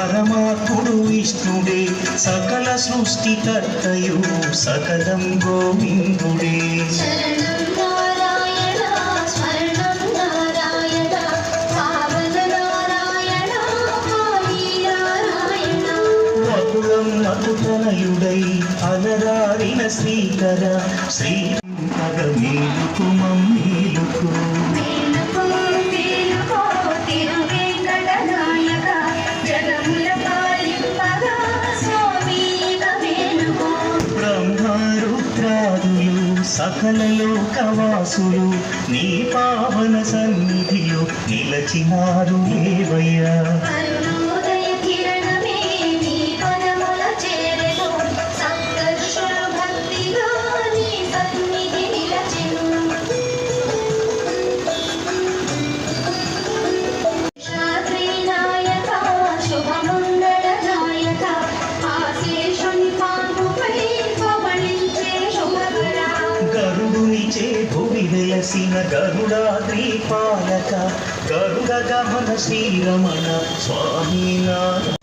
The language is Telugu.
పరమాత్ముడు విష్ణుడే సకల సృష్టికర్తయు సకలం గోవిందుడే. మధుతనయుడై అలరారిన శ్రీకర శ్రీ సకల లోకవాసులు నీ పావన సన్నిధిలో నిలచినారు లేవయ్యా గరుడునిచే భువి వెలసిన గరుడాద్రి పాలక గరుడ గమన శ్రీరమణ స్వామి నారాయణ